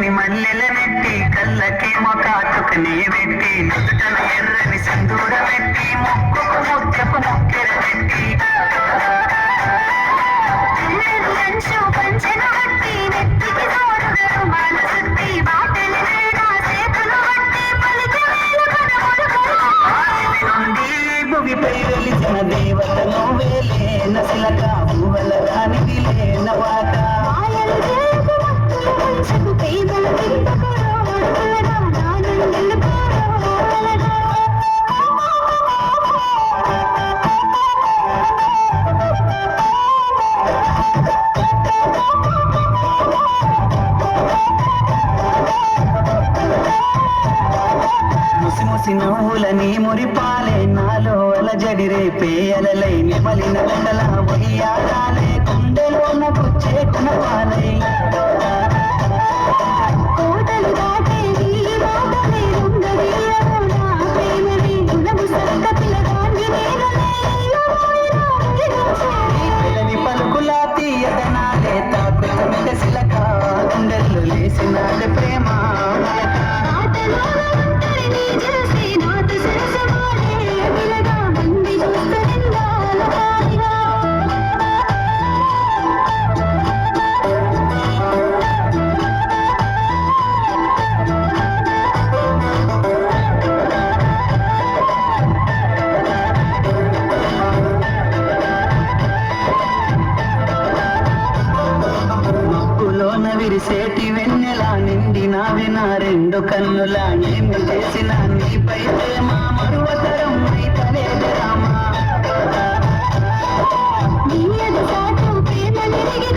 తెల్లని మల్లెల నెట్టి కళ్ళకేమో కాటుకనే పెట్టి నుదుటన ఎర్రని సందూర పెట్టి ముక్కుకు ముత్యపు ముక్కెర పెట్టి. పిల్లలు లంచు పంచెను నెత్తికి పలికి వేలు భువిపై వెలిసిన నసిలక ఊహల రానిది రేపే అలలై నెమలిన కొండల ఉయ్యాలే గుండెలోన గుచ్చే కునపాలై కోటలు విరిసేటి వెన్నెలా నిండినావి నా రెండు కన్నులా ఏమి చేసిన నీపై ప్రేమ మరువతరం అయితలేదు రామా. నీయదు సాటు ప్రేమ నిరిగి